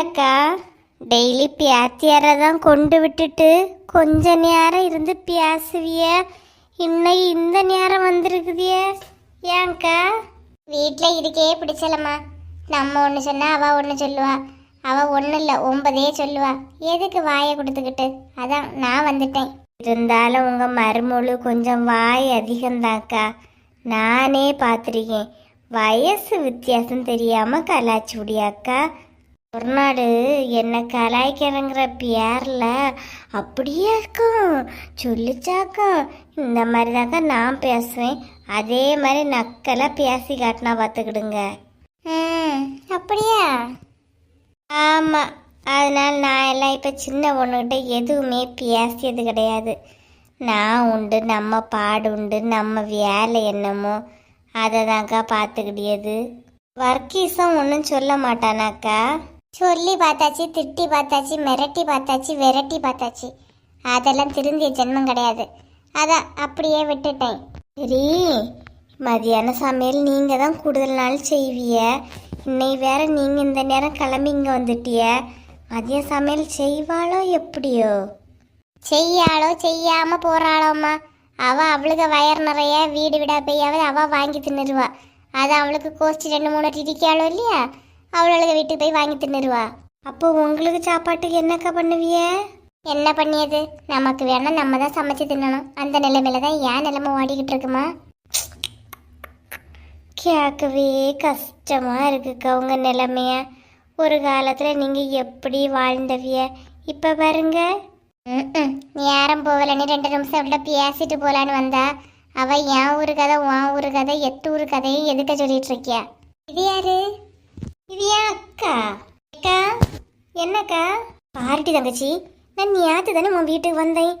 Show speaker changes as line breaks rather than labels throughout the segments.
அக்கா டெய்லி பியாத்தியாரை தான் கொண்டு விட்டுட்டு கொஞ்ச நேரம் இருந்து பேசுவிய இன்னைக்கு இந்த நேரம் வந்திருக்குதிய. ஏன்க்கா? வீட்டில் இருக்கே பிடிச்சலம்மா. நம்ம ஒன்று சொன்னால் அவள் ஒன்று சொல்லுவா. அவள் ஒன்றும் இல்லை ஒன்பதே சொல்லுவா. எதுக்கு வாயை கொடுத்துக்கிட்டு? அதான் நான் வந்துட்டேன். இருந்தாலும் உங்கள் மருமொழு கொஞ்சம் வாய் அதிகம்தாக்கா நானே பார்த்துருக்கேன். வயசு வித்தியாசம் தெரியாமல் கலாச்சி விடியாக்கா. ஒரு நாள் என்ன கலாய்க்கிறங்கிற பேரில் அப்படியே இருக்கும். சொல்லிச்சாக்கும் இந்த மாதிரி தாங்க நான் பேசுவேன். அதே மாதிரி நக்கலாக பேசி காட்டினா பார்த்துக்கிடுங்க. அப்படியா? ஆமாம் அதனால் நான் எல்லாம் இப்போ சின்ன பொண்ணுக்கிட்ட எதுவுமே பேசியது கிடையாது. நான் உண்டு நம்ம பாடு உண்டு நம்ம வேலை என்னமோ அதை தான்க்கா பார்த்துக்கிடியது வர்க்கீஸும் ஒன்றும் சொல்ல மாட்டானாக்கா? சொல்லி பார்த்தாச்சு திட்டி பார்த்தாச்சு மிரட்டி பார்த்தாச்சு விரட்டி பார்த்தாச்சு. அதெல்லாம் திருந்திய ஜென்மம் கிடையாது. அதான் அப்படியே விட்டுட்டேன். சரி மதியான சமையல் நீங்கள் தான் கூடுதல் நாள் செய்விய. இன்னைக்கு வேற நீங்கள் இந்த நேரம் கிளம்பி இங்கே வந்துட்டிய. மதிய சமையல் செய்வாளோ எப்படியோ? செய்யாளோ செய்யாமல் போகிறாளோம்மா அவள் அவளுக்கு வயர் நிறைய வீடு விடா பெய்யாவது அவள் வாங்கி தின்னுருவா. அது அவளுக்கு கோஷ்டி ரெண்டு மூணு டிடிக்காளோ இல்லையா? அவளுக்கு வீட்டுக்கு போய் வாங்கி தின்னுருவா. அப்போ உங்களுக்கு சாப்பாட்டுக்கு என்னக்கா பண்ணுவிய? என்ன பண்ணியது? நமக்கு வேணா நம்ம தான் சமைச்சு தின்னணும். அந்த நிலைமையில தான் ஏன் நிலைமை ஓடிக்கிட்டு இருக்குமா? கேட்கவே கஷ்டமா இருக்குக்கா உங்க நிலைமைய. ஒரு காலத்துல நீங்க எப்படி வாழ்ந்தவிய? இப்ப பாருங்க. நேரம் போகலன்னு ரெண்டு நிமிஷம் அவள்கிட்ட பேசிட்டு போலான்னு வந்தா அவ என் ஊரு கதை உன் ஊரு கதை எட்டு ஊரு கதையும் எதுக்க சொல்லிட்டு இருக்கியா? இது யாரு? இது என் அக்கா? அக்கா? என்னக்கா? பாருட்டி தங்கச்சி நான் ஞாத்து தானே உன் வீட்டுக்கு வந்தேன்.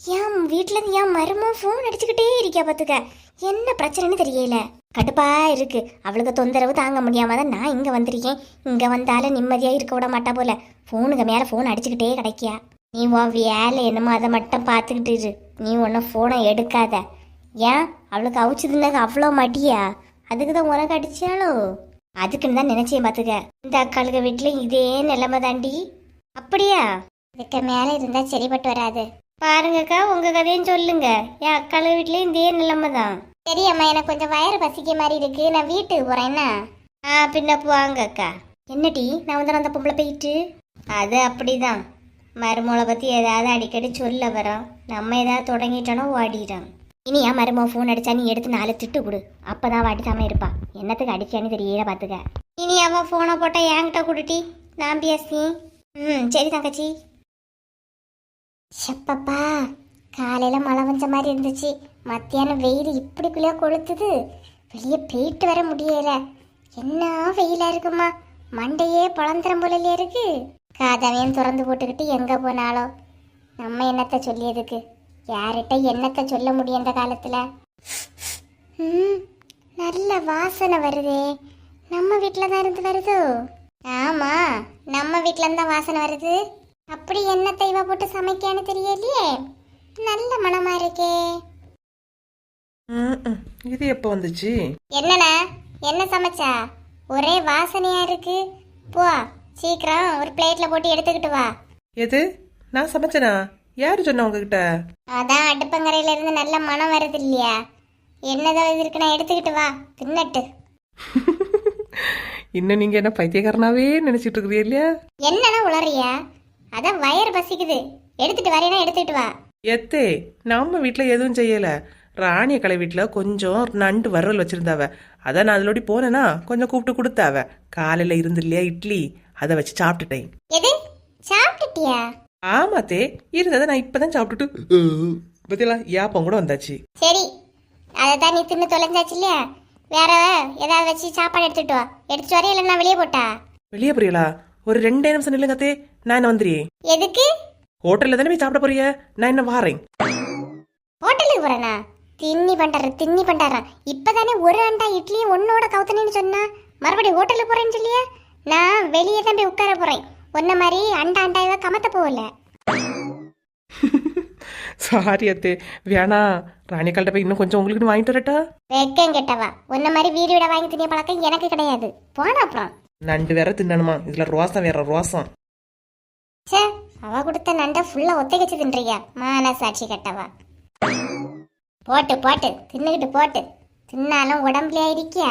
என் வீட்டில் என் மருமம் ஃபோன் அடிச்சுக்கிட்டே இருக்கியா பார்த்துக்க. என்ன பிரச்சனைன்னு தெரியல. கடுப்பா இருக்கு. அவளுக்கு தொந்தரவு தாங்க முடியாம தான் நான் இங்கே வந்திருக்கேன். இங்கே வந்தாலும் நிம்மதியாக இருக்க விட மாட்டா போல. ஃபோனுக்கு மேலே ஃபோன் அடிச்சுக்கிட்டே கிடைக்கியா. நீ உன் வேலை என்னமோ அதை மட்டும் பார்த்துக்கிட்டு இரு. நீ ஒன்றும் ஃபோனை எடுக்காத. ஏன்? அவளுக்கு அவிச்சதுனாக்க அவ்வளோ மடியா? அதுக்கு தான் உனக்கு அடிச்சாலோ அதுக்குன்னு தான் நினைச்சேன் பார்த்துக்க இந்த அக்காளுக்கு வீட்டுல இதே நிலைமை தாண்டி. அப்படியா? இதுக்கு மேலே இருந்தால் சரிப்பட்டு வராது. பாருங்கக்கா உங்க கதையும் சொல்லுங்க. என் அக்காளுக்கு வீட்டுல இதே நிலைமை தான். சரி அம்மா எனக்கு கொஞ்சம் வயிறு பசிக்க மாதிரி இருக்கு. நான் வீட்டுக்கு போறேன்னா என்ன? ஆ பின்ன போவாங்க அக்கா என்னடி நான் வந்து அந்த பொம்பளை போயிட்டு? அது அப்படிதான். மருமகளை பத்தி ஏதாவது அடிக்கடி சொல்ல வரோம் நம்ம ஏதாவது தொடங்கிட்டோன்னா ஓடிடுறோம் இனி என் மருமோ ஃபோன் அடிச்சா நீ எடுத்து நாலு திட்டு கொடு. அப்பதான் வாட்டிக்காம இருப்பா. என்னத்துக்கு அடிச்சான்னு தெரியல பாத்துக்க. இனி அவன் ஃபோனை போட்டா என்கிட்ட கொடுட்டி நான் பேசி. ம் சரி தங்கச்சி. செப்பப்பா காலையில மழை வந்த மாதிரி இருந்துச்சு. மத்தியானம் வெயில் இப்படிக்குள்ளே கொளுத்துது. வெளியே போயிட்டு வர முடியல. என்ன வெயிலா இருக்குமா? மண்டையே பழந்தரம் போலலே இருக்கு. காதவையும் திறந்து போட்டுக்கிட்டு எங்க போனாலோ நம்ம என்னத்த சொல்லியதுக்கு? யார்கிட்ட என்னத்த சொல்ல முடியும் இந்த காலத்துல? ம் நல்ல வாசனை வருதே. நம்ம வீட்டில் தான் இருந்து வருதோ? ஆமா நம்ம வீட்ல இருந்தா வாசனை வருது. அப்படி என்ன தெய்வ போட்டு சமைக்கான்னு தெரியலையே. நல்ல மனமா இருக்கே.
ம்ம். இது எப்போ வந்துச்சு?
என்னண்ணா என்ன சமைச்சா? ஒரே வாசனையா இருக்கு. போ சீக்கிரம் ஒரு பிளேட்ல போட்டு எடுத்துக்கிட்டு வா.
எது? நான் சமைச்சனா? யாரு சொன்ன உங்ககிட்ட?
அதான் அடுப்பங்கரையில இருந்து நல்ல மனம் வருது இல்லையா என்னதோ இது இருக்கு நான் எடுத்துக்கிட்டு வா தின்னட்டு.
இன்னும் நீங்க என்ன பைத்தியக்காரனாவே நினைச்சிட்டு இருக்கிறீ இல்லையா?
என்னன்னா உளறியா? அதான் வயிறு பசிக்குது. எடுத்துட்டு வரேனா எடுத்துக்கிட்டு வா.
எத்தே நம்ம வீட்ல எதுவும் செய்யல. ராணிய கலை வீட்ல கொஞ்சம் நண்டு வறுவல் வச்சிருந்தாவ. அதான் நான் அதிலோடி போனேனா கொஞ்சம் கூப்பிட்டு கொடுத்தாவ. காலையில இருந்து இல்லையா இட்லி? அதை வச்சு சாப்பிட்டுட்டேன்.
எது? சாப்பிட்டுட்டியா?
ஆமாத்தே இருந்ததை நான் இப்பதான் சாப்பிட்டுட்டு பத்தியலா யாப்பம் கூட வந்தாச்சு.
சரி அதை தான் நீ தின்னு தொலைஞ்சாச்சு இல்லையா? வேற ஏதாவது வச்சு சாப்பாடு எடுத்துட்டு வா. எடுத்துட்டு வரையா இல்லைன்னா வெளியே போட்டா?
வெளியே புரியலா ஒரு ரெண்டே நிமிஷம் நில்லுங்கத்தே நான் என்ன வந்துடுறேன்
எதுக்கு?
ஹோட்டல்ல தானே போய் சாப்பிட போறிய நான் என்ன வாரேன்?
ஹோட்டலுக்கு போறேனா? தின்னி பண்டாரு தின்னி பண்டாரா? இப்பதானே ஒரு அண்டா இட்லியும் ஒன்னோட கவுத்தனேன்னு சொன்னா மறுபடியும் ஹோட்டலுக்கு போறேன்னு சொல்லியா? நான் வெளியே தான் போய் உட்கார போறேன். ஒன்ன மாதிரி அண்டா அண்டாவா கமத்த போகல.
சாரி அத்தே. வேணா ராணிக்கால்ட்ட போய் இன்னும் கொஞ்சம் உங்களுக்கு வாங்கிட்டு வரட்டா?
வெக்கம் கெட்டவா. ஒன்ன மாதிரி வீடு விட வாங்கி தின்னிய பழக்கம் எனக்கு கிடையாது. போன அப்புறம்.
நண்டு வேற தின்னணுமா? இதுல ரோசம் வேற ரோசம்
ச்சே அவ கொடுத்த நண்டை ஃபுல்லா ஒத்தை வச்சு தின்றியா? மானசாட்சி கட்டவா. போட்டு போட்டு தின்னுக்கிட்டு போட்டு. தின்னாலும் உடம்புல இருக்கியா